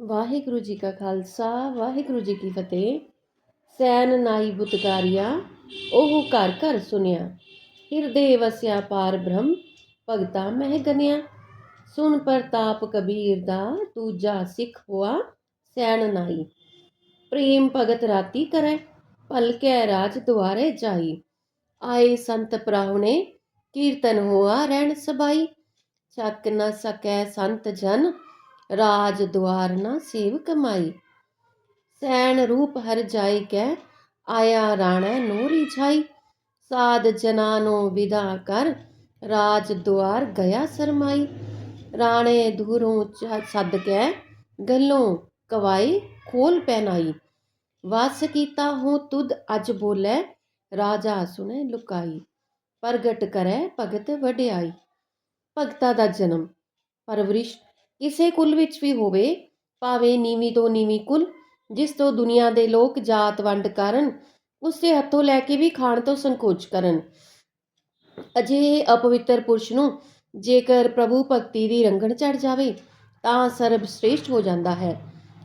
ਵਾਹਿਗੁਰੂ ਜੀ ਕਾ ਖਾਲਸਾ, ਵਾਹਿਗੁਰੂ ਜੀ ਕੀ ਫਤਿਹ। ਸੈਨ ਨਾਈ ਬੁਤਕਾਰਿਆ, ਉਹ ਘਰ ਘਰ ਸੁਨਿਆ। ਹਿਰਦੇ ਵਸਿਆ ਪਾਰ ਬ੍ਰਹਮ, ਭਗਤਾ ਮਹਿ ਗਨਿਆ। ਸੁਨ ਪ੍ਰਤਾਪ ਕਬੀਰ ਦਾ ਦੂਜਾ ਸਿੱਖ ਹੋਆ ਸੈਨ ਨਾਈ। ਪ੍ਰੇਮ ਭਗਤ ਰਾਤੀ ਕਰੈ ਪਲਕੈ ਰਾਜ ਦੁਆਰੇ ਜਾਈ। ਆਏ ਸੰਤ ਪ੍ਰਾਹੁਣੇ, ਕੀਰਤਨ ਹੋਆ ਰਹਿਣ ਸਬਾਈ। ਚੱਕ ਨਾ ਸਕੈ ਸੰਤ ਜਨ ਰਾਜ ਦੁਆਰ ਨਾ ਸੇਵ ਕਮਾਈ। ਸੈਣ ਰੂਪ ਹਰ ਜਾਈ ਕੈ, ਆਇਆ ਰਾਣਾ ਨੂਰੀ ਛਾਈ। ਸਾਧ ਜਨਾ ਨੂੰ ਵਿਦਾ ਕਰ, ਰਾਜ ਦੁਆਰ ਗਿਆ ਸਰਮਾਈ। ਰਾਣੇ ਦੂਰੋਂ ਸੱਦ ਕੈ, ਗੱਲੋਂ ਕਵਾਈ ਖੋਲ ਪਹਿਨਾਈ। ਵਸ ਕੀਤਾ ਹੂੰ ਤੁਧ ਅਜ ਬੋਲੇ, ਰਾਜਾ ਸੁਨੇ ਲੁਕਾਈ। ਪ੍ਰਗਟ ਕਰੈ ਭਗਤ ਵਡਿਆਈ। ਭਗਤਾ ਦਾ ਜਨਮ ਪਰਵਰਿਸ਼ ਕਿਸੇ ਕੁਲ ਵਿੱਚ ਵੀ ਹੋਵੇ, ਭਾਵੇਂ ਨੀਵੀਂ ਤੋਂ ਨੀਵੀਂ ਕੁਲ, ਜਿਸ ਤੋਂ ਦੁਨੀਆ ਦੇ ਲੋਕ ਜਾਤ ਵੰਡ ਕਰਨ, ਉਸੇ ਹੱਥੋਂ ਲੈ ਕੇ ਵੀ ਖਾਣ ਤੋਂ ਸੰਕੋਚ ਕਰਨ। ਅਜਿਹੇ ਅਪਵਿੱਤਰ ਪੁਰਸ਼ ਨੂੰ ਜੇਕਰ ਪ੍ਰਭੂ ਭਗਤੀ ਦੀ ਰੰਗਣ ਚੜ ਜਾਵੇ, ਤਾਂ ਸਰਬ ਸ੍ਰੇਸ਼ਟ ਹੋ ਜਾਂਦਾ ਹੈ।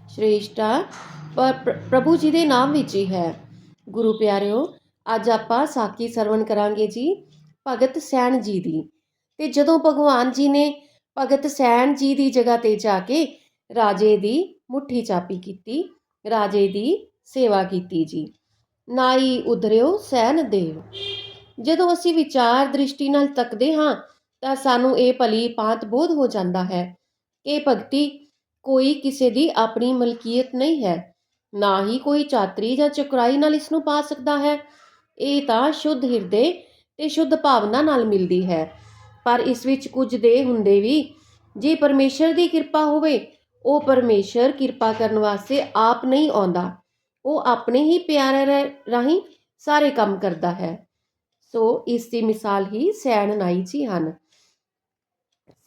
ਸ਼੍ਰੇਸ਼ਟਾ ਪ੍ਰਭੂ ਜੀ ਦੇ ਨਾਮ ਵਿੱਚ ਹੀ ਹੈ। ਗੁਰੂ ਪਿਆਰਿਓ, ਅੱਜ ਆਪਾਂ ਸਾਖੀ ਸਰਵਣ ਕਰਾਂਗੇ ਜੀ, ਭਗਤ ਸੈਣ ਜੀ ਦੀ। ਤੇ ਜਦੋਂ ਭਗਵਾਨ ਜੀ ਨੇ ਭਗਤ ਸੈਣ ਜੀ ਦੀ ਜਗ੍ਹਾ ਤੇ ਜਾ ਕੇ ਰਾਜੇ ਦੀ ਮੁੱਠੀ ਚਾਪੀ ਕੀਤੀ, ਰਾਜੇ ਦੀ ਸੇਵਾ ਕੀਤੀ ਜੀ। ਨਾਈ ਉਧਰਿਓ ਸੈਨ ਦੇਵ। ਜਦੋਂ ਅਸੀਂ ਵਿਚਾਰ ਦ੍ਰਿਸ਼ਟੀ ਨਾਲ ਤੱਕਦੇ ਹਾਂ, ਤਾਂ ਸਾਨੂੰ ਇਹ ਭਲੀ ਪਾਤ ਬੋਧ ਹੋ ਜਾਂਦਾ ਹੈ ਕਿ ਭਗਤੀ ਕੋਈ ਕਿਸੇ ਦੀ ਆਪਣੀ ਮਲਕੀਅਤ ਨਹੀਂ ਹੈ, ਨਾ ਹੀ ਕੋਈ ਚਾਤਰੀ ਜਾਂ ਚੁਕਰਾਈ ਨਾਲ ਇਸ ਨੂੰ ਪਾ ਸਕਦਾ ਹੈ। ਇਹ ਤਾਂ ਸ਼ੁੱਧ ਹਿਰਦੇ ਤੇ ਸ਼ੁੱਧ ਭਾਵਨਾ ਨਾਲ ਮਿਲਦੀ ਹੈ। ਪਰ ਇਸ ਵਿੱਚ ਕੁਝ ਦੇ ਹੁੰਦੇ ਵੀ। ਜੇ ਪਰਮੇਸ਼ਰ ਦੀ ਕਿਰਪਾ ਹੋਵੇ, ਉਹ ਪਰਮੇਸ਼ਰ ਕਿਰਪਾ ਕਰਨ ਵਾਸਤੇ ਆਪ ਨਹੀਂ ਆਉਂਦਾ। ਉਹ ਆਪਣੇ ਹੀ ਪਿਆਰ ਰਾਹੀਂ ਸਾਰੇ ਕੰਮ ਕਰਦਾ ਹੈ। ਸੋ ਇਸ ਦੀ ਮਿਸਾਲ ਹੀ ਸੈਣ ਨਾਈ ਜੀ ਹਨ।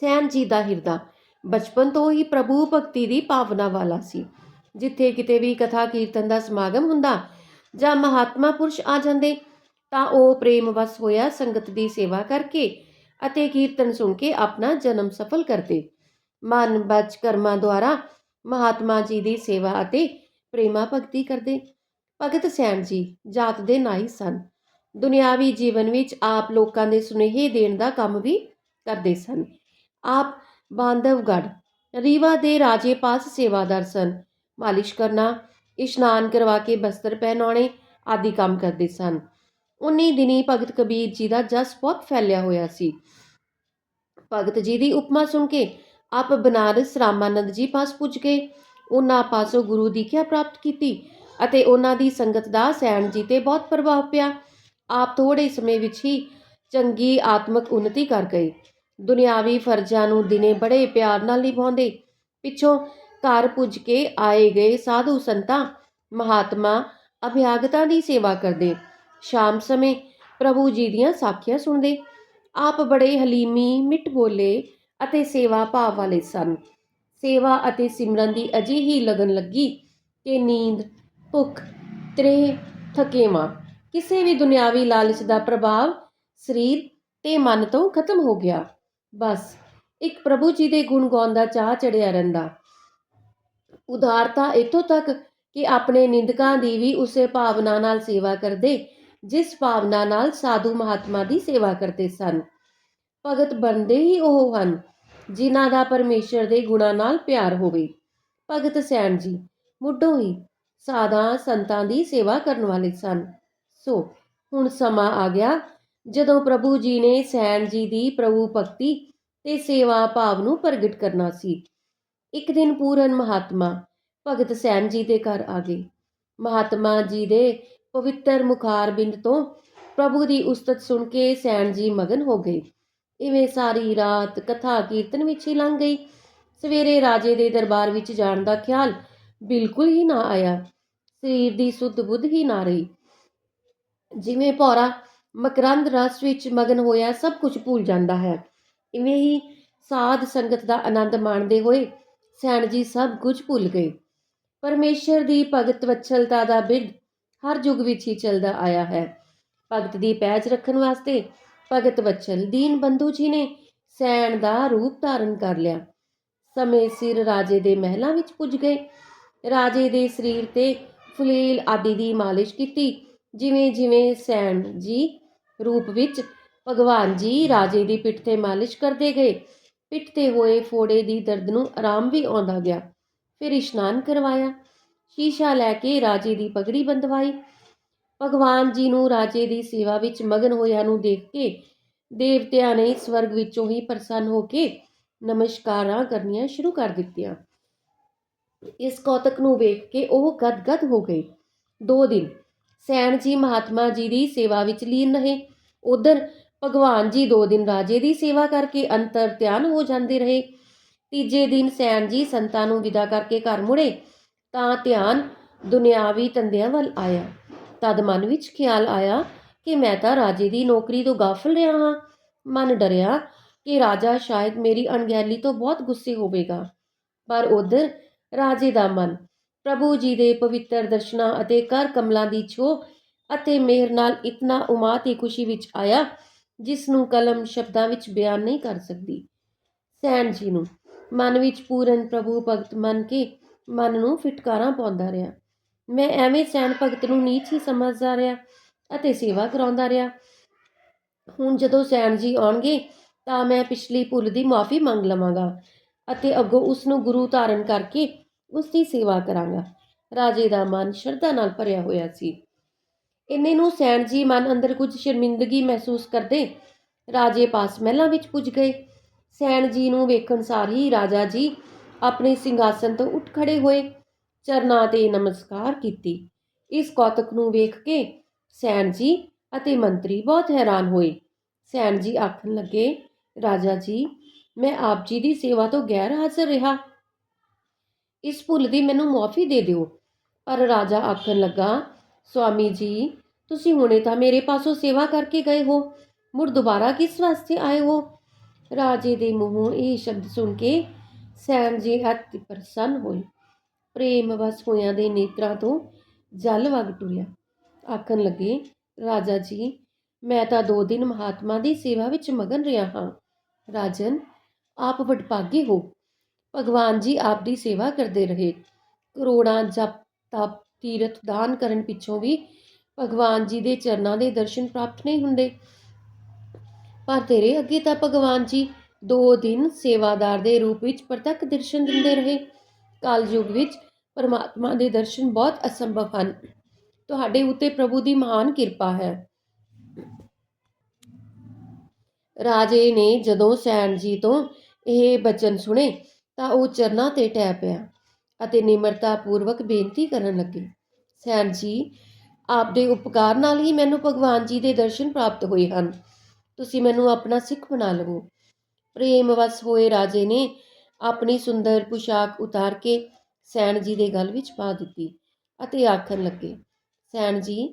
ਸੈਣ ਜੀ ਦਾ ਹਿਰਦਾ ਬਚਪਨ ਤੋਂ ਹੀ ਪ੍ਰਭੂ ਭਗਤੀ ਦੀ ਭਾਵਨਾ ਵਾਲਾ ਸੀ। ਜਿੱਥੇ ਕਿਤੇ ਵੀ ਕਥਾ ਕੀਰਤਨ ਦਾ ਸਮਾਗਮ ਹੁੰਦਾ ਜਾਂ ਮਹਾਤਮਾ ਪੁਰਸ਼ ਆ ਜਾਂਦੇ, ਤਾਂ ਉਹ ਪ੍ਰੇਮ ਵਸ ਹੋਇਆ ਸੰਗਤ ਦੀ ਸੇਵਾ ਕਰਕੇ ਅਤੇ ਕੀਰਤਨ ਸੁਣ ਕੇ ਆਪਣਾ ਜਨਮ ਸਫਲ ਕਰਦੇ। ਮਨ ਬਚ ਕਰਮਾਂ ਦੁਆਰਾ ਮਹਾਤਮਾ ਜੀ ਦੀ ਸੇਵਾ ਅਤੇ ਪ੍ਰੇਮਾ ਭਗਤੀ ਕਰਦੇ। ਭਗਤ ਸੈਣ ਜੀ ਜਾਤ ਦੇ ਨਾਈ ਸਨ। ਦੁਨਿਆਵੀ ਜੀਵਨ ਵਿੱਚ ਆਪ ਲੋਕਾਂ ਦੇ ਸੁਨੇਹੇ ਦੇਣ ਦਾ ਕੰਮ ਵੀ ਕਰਦੇ ਸਨ। ਆਪ ਬਾਂਧਵਗੜ ਰੀਵਾ ਦੇ ਰਾਜੇ ਪਾਸ ਸੇਵਾਦਾਰ ਸਨ। ਮਾਲਿਸ਼ ਕਰਨਾ, ਇਸ਼ਨਾਨ ਕਰਵਾ ਕੇ ਬਸਤਰ ਪਹਿਨਾਉਣੇ ਆਦਿ ਕੰਮ ਕਰਦੇ ਸਨ। ਉਨੀ ਦਿਨੀ ਭਗਤ ਕਬੀਰ ਜੀ ਦਾ ਜਸ ਬਹੁਤ ਫੈਲਿਆ ਹੋਇਆ ਸੀ। ਭਗਤ ਜੀ ਦੀ ਉਪਮਾ ਸੁਣ ਕੇ ਆਪ ਬਨਾਰਸ ਰਾਮਾਨੰਦ ਜੀ ਪਾਸ ਪੁੱਜ ਗਏ। ਉਹਨਾਂ ਪਾਸੋਂ ਗੁਰੂ ਦੀਖਿਆ ਪ੍ਰਾਪਤ ਕੀਤੀ ਅਤੇ ਉਹਨਾਂ ਦੀ ਸੰਗਤ ਦਾ ਸੈਣ ਜੀ ਤੇ ਬਹੁਤ ਪ੍ਰਭਾਵ ਪਿਆ। ਆਪ ਥੋੜੇ ਸਮੇਂ ਵਿੱਚ ਹੀ ਚੰਗੀ ਆਤਮਿਕ ਉન્નਤੀ ਕਰ ਗਏ। ਦੁਨਿਆਵੀ ਫਰਜ਼ਾਂ ਨੂੰ ਦਿਨੇ ਬੜੇ ਪਿਆਰ ਨਾਲ ਨਿਭਾਉਂਦੇ। ਪਿੱਛੋਂ ਘਰ ਪੁੱਜ ਕੇ ਆਏ ਗਏ ਸਾਧੂ ਸੰਤਾਂ, ਮਹਾਤਮਾ, ਅਭਿਆਗਤਾਂ ਦੀ ਸੇਵਾ ਕਰਦੇ। ਸ਼ਾਮ ਸਮੇਂ ਪ੍ਰਭੂ ਜੀ ਦੀਆਂ ਸਾਖੀਆਂ ਸੁਣਦੇ। ਆਪ ਬੜੇ ਹਲੀਮੀ, ਮਿੱਠ ਬੋਲੇ ਅਤੇ ਸੇਵਾ ਭਾਵ ਵਾਲੇ ਸਨ। ਸੇਵਾ ਅਤੇ ਸਿਮਰਨ ਦੀ ਅਜਿਹੀ ਲਗਨ ਲੱਗੀ ਕਿ ਨੀਂਦ, ਭੁੱਖ ਤ੍ਰੇ ਥਕੇਵਾ, ਕਿਸੇ ਵੀ ਦੁਨਿਆਵੀ ਲਾਲਚ ਦਾ ਪ੍ਰਭਾਵ ਸਰੀਰ ਤੇ ਮਨ ਤੋਂ ਖਤਮ ਹੋ ਗਿਆ। ਬਸ, ਇੱਕ ਪ੍ਰਭੂ ਜੀ ਦੇ ਗੁਣ ਗਾਉਣ ਦਾ ਚਾਹ ਚੜਿਆ ਰਹਿੰਦਾ। ਉਦਾਰਤਾ ਇਥੋਂ ਤੱਕ ਕਿ ਆਪਣੇ ਨਿੰਦਕਾਂ ਦੀ ਵੀ ਉਸੇ ਭਾਵਨਾ ਨਾਲ ਸੇਵਾ ਕਰਦੇ ਜਿਸ ਭਾਵਨਾ ਨਾਲ ਸਾਧੂ ਮਹਾਤਮਾ ਦੀ ਸੇਵਾ ਕਰਦੇ ਸਨ। ਭਗਤ ਬਣਦੇ ਹੀ ਉਹ ਹਨ, ਜਿਨ੍ਹਾਂ ਦਾ ਪਰਮੇਸ਼ਰ ਦੇ ਗੁਣਾਂ ਨਾਲ ਪਿਆਰ ਹੋਵੇ। ਭਗਤ ਸੈਣ ਜੀ, ਮੁੱਢੋਂ ਹੀ ਸਾਧਾ ਸੰਤਾਂ ਦੀ ਸੇਵਾ ਕਰਨ ਵਾਲੇ ਸਨ। ਸੋ, ਹੁਣ ਸਮਾਂ ਆ ਗਿਆ, ਜਦੋਂ ਪ੍ਰਭੂ ਜੀ ਨੇ ਸੈਣ ਜੀ ਦੀ ਪ੍ਰਭੂ ਭਗਤੀ ਤੇ ਸੇਵਾ ਭਾਵ ਨੂੰ ਪ੍ਰਗਟ ਕਰਨਾ ਸੀ। ਇੱਕ ਦਿਨ ਪੂਰਨ ਮਹਾਤਮਾ ਭਗਤ ਸੈਣ ਜੀ ਦੇ ਘਰ ਆ ਗਏ। ਮਹਾਤਮਾ ਜੀ ਦੇ ਪਵਿੱਤਰ ਮੁਖਾਰ ਬਿੰਦ ਤੋਂ ਪ੍ਰਭੂ ਦੀ ਉਸਤਤ ਸੁਣ ਕੇ ਸੈਣ ਜੀ ਮਗਨ ਹੋ ਗਏ। ਇਵੇਂ ਸਾਰੀ ਰਾਤ ਕਥਾ ਕੀਰਤਨ ਵਿੱਚ ਹੀ ਲੰਘ ਗਈ। ਸਵੇਰੇ ਰਾਜੇ ਦੇ ਦਰਬਾਰ ਵਿੱਚ ਜਾਣ ਦਾ ਖਿਆਲ ਬਿਲਕੁਲ ਹੀ ਨਾ ਆਇਆ। ਸਰੀਰ ਦੀ ਸੁੱਧ ਬੁੱਧ ਹੀ ਨਾ ਰਹੀ। ਜਿਵੇਂ ਭੌਰਾ ਮਕਰੰਦ ਰਸ ਵਿੱਚ ਮਗਨ ਹੋਇਆ ਸਭ ਕੁਝ ਭੁੱਲ ਜਾਂਦਾ ਹੈ। ਇਵੇਂ ਹੀ ਸਾਧ ਸੰਗਤ ਦਾ ਆਨੰਦ ਮਾਣਦੇ ਹੋਏ ਸੈਣ ਜੀ ਸਭ ਕੁਝ ਭੁੱਲ ਗਏ। ਪਰਮੇਸ਼ਰ ਦੀ ਭਗਤ ਵਛਲਤਾ ਦਾ ਬਿਰਧ ਹਰ ਯੁੱਗ ਵਿੱਚ ਹੀ ਚੱਲਦਾ ਆਇਆ ਹੈ। ਭਗਤ ਦੀ ਪੈਜ ਰੱਖਣ ਵਾਸਤੇ ਭਗਤ ਬਚਨ, ਦੀਨ ਬੰਧੂ ਜੀ ਨੇ ਸੈਣ ਦਾ ਰੂਪ ਧਾਰਨ ਕਰ ਲਿਆ। ਸਮੇਂ ਸਿਰ ਰਾਜੇ ਦੇ ਮਹਿਲਾਂ ਵਿੱਚ ਪੁੱਜ ਗਏ। ਰਾਜੇ ਦੇ ਸਰੀਰ ਤੇ ਫੁਲੇਲ ਆਦਿ ਦੀ ਮਾਲਿਸ਼ ਕੀਤੀ। ਜਿਵੇਂ ਜਿਵੇਂ ਸੈਣ ਜੀ ਰੂਪ ਵਿੱਚ ਭਗਵਾਨ ਜੀ ਰਾਜੇ ਦੀ ਪਿੱਠ ਤੇ ਮਾਲਿਸ਼ ਕਰਦੇ ਗਏ। ਪਿੱਠ ਤੇ ਹੋਏ ਫੋੜੇ ਦੀ ਦਰਦ ਨੂੰ ਆਰਾਮ ਵੀ ਆਉਂਦਾ ਗਿਆ। ਫਿਰ ਇਸ਼ਨਾਨ ਕਰਵਾਇਆ। ਸ਼ੀਸ਼ਾ ਲੈ ਕੇ ਰਾਜੇ ਦੀ ਪਗੜੀ ਬੰਦਵਾਈ ਭਗਵਾਨ ਜੀ ਨੂੰ ਰਾਜੇ ਦੀ ਸੇਵਾ ਵਿੱਚ ਮਗਨ ਹੋਇਆਂ ਨੂੰ ਦੇਖ ਕੇ ਦੇਵਤਿਆਂ ਨੇ ਸਵਰਗ ਵਿੱਚੋਂ ਹੀ ਪ੍ਰਸੰਨ ਹੋ ਕੇ ਨਮਸਕਾਰਾਂ ਕਰਨੀਆਂ ਸ਼ੁਰੂ ਕਰ ਦਿੱਤੀਆਂ। ਇਸ ਕੌਤਕ ਨੂੰ ਵੇਖ ਕੇ ਉਹ ਗਦਗਦ ਹੋ ਗਏ ਦੋ ਦਿਨ ਸੈਣ ਜੀ ਮਹਾਤਮਾ ਜੀ ਦੀ ਸੇਵਾ ਵਿੱਚ ਲੀਨ ਰਹੇ। ਉਧਰ ਭਗਵਾਨ ਜੀ ਦੋ ਦਿਨ ਰਾਜੇ ਦੀ ਸੇਵਾ ਕਰਕੇ ਅੰਤਰ ਧਿਆਨ ਹੋ ਜਾਂਦੇ ਰਹੇ। ਤੀਜੇ ਦਿਨ ਸੈਣ ਜੀ ਸੰਤਾਂ ਨੂੰ ਵਿਦਾ ਕਰਕੇ ਘਰ ਮੁੜੇ। ਤਾਂ ਧਿਆਨ ਦੁਨਿਆਵੀ ਧੰਦਿਆਂ ਵੱਲ ਆਇਆ। ਤਦ ਮਨ ਵਿੱਚ ਖਿਆਲ ਆਇਆ ਕਿ ਮੈਂ ਤਾਂ ਰਾਜੇ ਦੀ ਨੌਕਰੀ ਤੋਂ ਗਾਫਲ ਰਿਹਾ ਹਾਂ। ਮਨ ਡਰਿਆ ਕਿ ਰਾਜਾ ਸ਼ਾਇਦ ਮੇਰੀ ਅਣਗਹਿਲੀ ਤੋਂ ਬਹੁਤ ਗੁੱਸੇ ਹੋਵੇਗਾ। ਪਰ ਉਧਰ ਰਾਜੇ ਦਾ ਮਨ ਪ੍ਰਭੂ ਜੀ ਦੇ ਪਵਿੱਤਰ ਦਰਸ਼ਨਾਂ ਅਤੇ ਕਰ ਕਮਲਾਂ ਦੀ ਛੋ ਅਤੇ ਮਿਹਰ ਨਾਲ ਇਤਨਾ ਉਮਾ ਤੇ ਖੁਸ਼ੀ ਵਿੱਚ ਆਇਆ, ਜਿਸ ਨੂੰ ਕਲਮ ਸ਼ਬਦਾਂ ਵਿੱਚ ਬਿਆਨ ਨਹੀਂ ਕਰ ਸਕਦੀ। ਸੈਣ ਜੀ ਨੂੰ ਮਨ ਵਿੱਚ ਪੂਰਨ ਪ੍ਰਭੂ ਭਗਤ ਮੰਨ ਕੇ ਮਨ ਨੂੰ ਫਿਟਕਾਰਾਂ ਪਾਉਂਦਾ ਰਿਹਾ। ਮੈਂ ਐਵੇਂ ਸੈਣ ਭਗਤ ਨੂੰ ਨੀਚ ਹੀ ਸਮਝਦਾ ਰਿਹਾ ਅਤੇ ਸੇਵਾ ਕਰਾਉਂਦਾ ਰਿਹਾ। ਹੁਣ ਜਦੋਂ ਸੈਣ ਜੀ ਆਉਣਗੇ ਤਾਂ ਮੈਂ ਪਿਛਲੀ ਭੁੱਲ ਦੀ ਮਾਫੀ ਮੰਗ ਲਵਾਂਗਾ ਅਤੇ ਅੱਗੋਂ ਉਸ ਨੂੰ ਗੁਰੂ ਧਾਰਨ ਕਰਕੇ ਉਸ ਦੀ ਸੇਵਾ ਕਰਾਂਗਾ। ਰਾਜੇ ਦਾ ਮਨ ਸ਼ਰਧਾ ਨਾਲ ਭਰਿਆ ਹੋਇਆ ਸੀ। ਇੰਨੇ ਨੂੰ ਸੈਣ ਜੀ ਮਨ ਅੰਦਰ ਕੁਝ ਸ਼ਰਮਿੰਦਗੀ ਮਹਿਸੂਸ ਕਰਦੇ ਰਾਜੇ ਪਾਸ ਮਹਿਲਾਂ ਵਿੱਚ ਪੁੱਜ ਗਏ। ਸੈਣ ਜੀ ਨੂੰ ਵੇਖਣ ਸਾਰ ਹੀ ਰਾਜਾ ਜੀ ਆਪਣੇ ਸਿੰਘਾਸਨ ਤੋਂ ਉੱਠ ਖੜੇ ਹੋਏ। ਚਰਨਾਂ ਤੇ ਨਮਸਕਾਰ ਕੀਤੀ। ਇਸ ਕੌਤਕ ਨੂੰ ਵੇਖ ਕੇ ਸੈਣ ਜੀ ਅਤੇ ਮੰਤਰੀ ਬਹੁਤ ਹੈਰਾਨ ਹੋਏ। ਸੈਣ ਜੀ ਆਖਣ ਲੱਗੇ, ਰਾਜਾ ਜੀ, ਮੈਂ ਆਪ ਜੀ ਦੀ ਸੇਵਾ ਤੋਂ ਗੈਰ ਹਾਜ਼ਰ ਰਿਹਾ। ਇਸ ਭੁੱਲ ਦੀ ਮੈਨੂੰ ਮਾਫੀ ਦੇ ਦਿਓ। ਪਰ ਰਾਜਾ ਆਖਣ ਲੱਗਾ ਸਵਾਮੀ ਜੀ, ਤੁਸੀਂ ਹੁਣੇ ਤਾਂ ਮੇਰੇ ਪਾਸੋਂ ਸੇਵਾ ਕਰਕੇ ਗਏ ਹੋ। ਮੁੜ ਦੁਬਾਰਾ ਕਿਸ ਵਾਸਤੇ ਆਏ ਹੋ? ਰਾਜੇ ਦੇ ਮੂੰਹੋਂ ਇਹ ਸ਼ਬਦ ਸੁਣ ਕੇ ਸੈਨ ਜੀ ਅਤਿ ਪ੍ਰਸੰਨ ਹੋਏ ਪ੍ਰੇਮ ਵਸ ਹੋਇਆਂ ਦੇ ਨੇਤਰਾਂ ਤੋਂ ਜਲ ਵਗ ਟੁਰਿਆ। ਆਖਣ ਲੱਗੇ, ਰਾਜਾ ਜੀ, ਮੈਂ ਤਾਂ ਦੋ ਦਿਨ ਮਹਾਤਮਾ ਦੀ ਸੇਵਾ ਵਿੱਚ ਮਗਨ ਰਿਹਾ ਹਾਂ। ਰਾਜਨ, ਆਪ ਵਡਭਾਗੇ ਹੋ। ਭਗਵਾਨ ਜੀ ਆਪ ਦੀ ਸੇਵਾ ਕਰਦੇ ਰਹੇ। ਕਰੋੜਾਂ ਜਪ ਤਪ ਤੀਰਥ ਦਾਨ ਕਰਨ ਪਿੱਛੋਂ ਵੀ ਭਗਵਾਨ ਜੀ ਦੇ ਚਰਨਾਂ ਦੇ ਦਰਸ਼ਨ ਪ੍ਰਾਪਤ ਨਹੀਂ ਹੁੰਦੇ। ਪਰ ਤੇਰੇ ਅੱਗੇ ਤਾਂ ਭਗਵਾਨ ਜੀ ਦੋ ਦਿਨ ਸੇਵਾਦਾਰ ਦੇ ਰੂਪ ਵਿੱਚ ਪ੍ਰਤੱਖ ਦਰਸ਼ਨ ਦਿੰਦੇ ਰਹੇ। ਕਾਲਯੁਗ ਵਿੱਚ ਪਰਮਾਤਮਾ ਦੇ ਦਰਸ਼ਨ ਬਹੁਤ ਅਸੰਭਵ ਹਨ। ਤੁਹਾਡੇ ਉੱਤੇ ਪ੍ਰਭੂ ਦੀ ਮਹਾਨ ਕਿਰਪਾ ਹੈ। ਰਾਜੇ ਨੇ ਜਦੋਂ ਸੈਣ ਜੀ ਤੋਂ ਇਹ ਬਚਨ ਸੁਣੇ ਤਾਂ ਉਹ ਚਰਨਾਂ ਤੇ ਟਹਿ ਪਿਆ ਅਤੇ ਨਿਮਰਤਾ ਪੂਰਵਕ ਬੇਨਤੀ ਕਰਨ ਲੱਗੇ। ਸੈਣ ਜੀ ਆਪਦੇ ਉਪਕਾਰ ਨਾਲ ਹੀ ਮੈਨੂੰ ਭਗਵਾਨ ਜੀ ਦੇ ਦਰਸ਼ਨ ਪ੍ਰਾਪਤ ਹੋਏ ਹਨ। ਤੁਸੀਂ ਮੈਨੂੰ ਆਪਣਾ ਸਿੱਖ ਬਣਾ ਲਵੋ। ਪ੍ਰੇਮ ਵਸ ਹੋਏ ਰਾਜੇ ਨੇ ਆਪਣੀ ਸੁੰਦਰ ਪੁਸ਼ਾਕ ਉਤਾਰ ਕੇ ਸੈਣ ਜੀ ਦੇ ਗਲ ਵਿੱਚ ਪਾ ਦਿੱਤੀ ਅਤੇ ਆਖਣ ਲੱਗੇ, ਸੈਣ ਜੀ,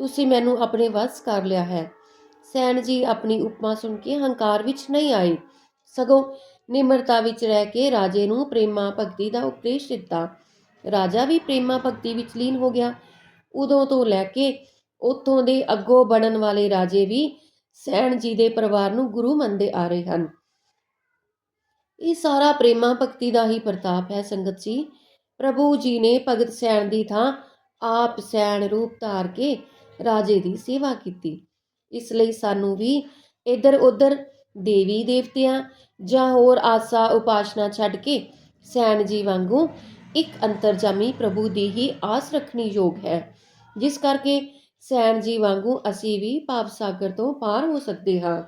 ਤੁਸੀਂ ਮੈਨੂੰ ਆਪਣੇ ਵਸ ਕਰ ਲਿਆ ਹੈ। ਸੈਣ ਜੀ ਆਪਣੀ ਉਪਮਾ ਸੁਣ ਕੇ ਹੰਕਾਰ ਵਿੱਚ ਨਹੀਂ ਆਏ। ਸਗੋਂ ਨਿਮਰਤਾ ਵਿੱਚ ਰਹਿ ਕੇ ਰਾਜੇ ਨੂੰ ਪ੍ਰੇਮਾ ਭਗਤੀ ਦਾ ਉਪਦੇਸ਼ ਦਿੱਤਾ। ਰਾਜਾ ਵੀ ਪ੍ਰੇਮਾ ਭਗਤੀ ਵਿੱਚ ਲੀਨ ਹੋ ਗਿਆ। ਉਦੋਂ ਤੋਂ ਲੈ ਕੇ ਉੱਥੋਂ ਦੇ ਅੱਗੋਂ ਬਣਨ ਵਾਲੇ ਰਾਜੇ ਵੀ ਸੈਣ ਜੀ ਦੇ ਪਰਿਵਾਰ ਨੂੰ ਗੁਰੂ ਮੰਨਦੇ ਆ ਰਹੇ ਹਨ। ਇਹ ਸਾਰਾ ਪ੍ਰੇਮਾ ਭਗਤੀ ਦਾ ਹੀ ਪ੍ਰਤਾਪ ਹੈ, ਸੰਗਤ ਜੀ। ਪ੍ਰਭੂ ਜੀ ਨੇ ਭਗਤ ਸੈਣ ਦੀ ਥਾਂ ਆਪ ਸੈਣ ਰੂਪ ਧਾਰ ਕੇ ਰਾਜੇ ਦੀ ਸੇਵਾ ਕੀਤੀ। ਇਸ ਲਈ ਸਾਨੂੰ ਵੀ ਇੱਧਰ ਉੱਧਰ ਦੇਵੀ ਦੇਵਤਿਆਂ ਜਾਂ ਹੋਰ ਆਸਾ ਉਪਾਸ਼ਨਾ ਛੱਡ ਕੇ ਸੈਣ ਜੀ ਵਾਂਗੂ ਇੱਕ ਅੰਤਰਜਾਮੀ ਪ੍ਰਭੂ ਦੀ ਹੀ ਆਸ ਰੱਖਣੀ ਯੋਗ ਹੈ। ਜਿਸ ਕਰਕੇ ਸੈਣ ਜੀ ਵਾਂਗੂ ਅਸੀਂ ਵੀ ਪਾਪ ਸਾਗਰ ਤੋਂ ਪਾਰ ਹੋ ਸਕਦੇ ਹਾਂ।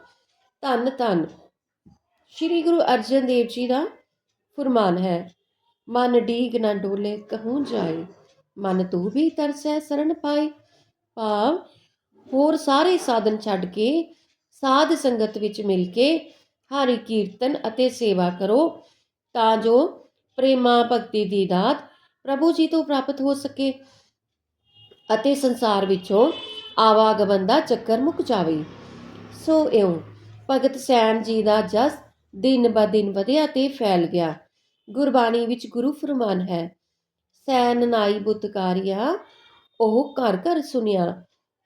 ਧੰਨ ਧੰਨ ਸ਼੍ਰੀ ਗੁਰੂ ਅਰਜਨ ਦੇਵ ਜੀ ਦਾ ਫਰਮਾਨ ਹੈ, ਮਨ ਡੀਗ ਨਾ ਡੋਲੇ ਕਹੂੰ ਜਾਏ, ਮਨ ਤੂੰ ਵੀ ਤਰਸੈ ਸਰਣ ਪਾਏ। ਭਾਵ ਹੋਰ ਸਾਰੇ ਸਾਧਨ ਛੱਡ ਕੇ, ਸਾਧ ਸੰਗਤ ਵਿੱਚ ਮਿਲ ਕੇ ਹਰੀ ਕੀਰਤਨ ਅਤੇ ਸੇਵਾ ਕਰੋ, ਤਾਂ ਜੋ ਪ੍ਰੇਮਾ ਭਗਤੀ ਦੀ ਦਾਤ ਪ੍ਰਭੂ ਜੀ ਤੋਂ ਪ੍ਰਾਪਤ ਹੋ ਸਕੇ ਅਤੇ ਸੰਸਾਰ ਵਿੱਚੋਂ ਆਵਾਗਮਨ ਦਾ ਚੱਕਰ ਮੁੱਕ ਜਾਵੇ। ਸੋ ਇਉਂ ਭਗਤ ਸੈਣ ਜੀ ਦਾ ਜਸ ਦਿਨ ਬ ਦਿਨ ਵਧਿਆ ਤੇ ਫੈਲ ਗਿਆ। ਗੁਰਬਾਣੀ ਵਿੱਚ ਗੁਰੂ ਫਰਮਾਨ ਹੈ, ਸੈਨ ਨਾਈ ਬੁੱਤਕਾਰਿਆ ਉਹ ਘਰ ਘਰ ਸੁਨਿਆ,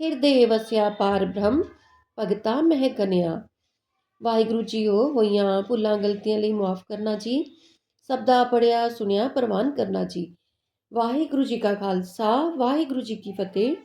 ਹਿਰਦੇ ਵਸਿਆ ਪਾਰ ਬ੍ਰਹਮ, ਭਗਤਾ ਮਹਿ ਗਨਿਆ। ਵਾਹਿਗੁਰੂ ਜੀਓ, ਹੋਈਆਂ ਭੁੱਲਾਂ ਗਲਤੀਆਂ ਲਈ ਮਾਫ ਕਰਨਾ ਜੀ ਸਭ ਦਾ ਪੜਿਆ ਸੁਣਿਆ ਪ੍ਰਵਾਨ ਕਰਨਾ ਜੀ। ਵਾਹਿਗੁਰੂ ਜੀ ਕਾ ਖਾਲਸਾ, ਵਾਹਿਗੁਰੂ ਜੀ ਕੀ ਫਤਿਹ।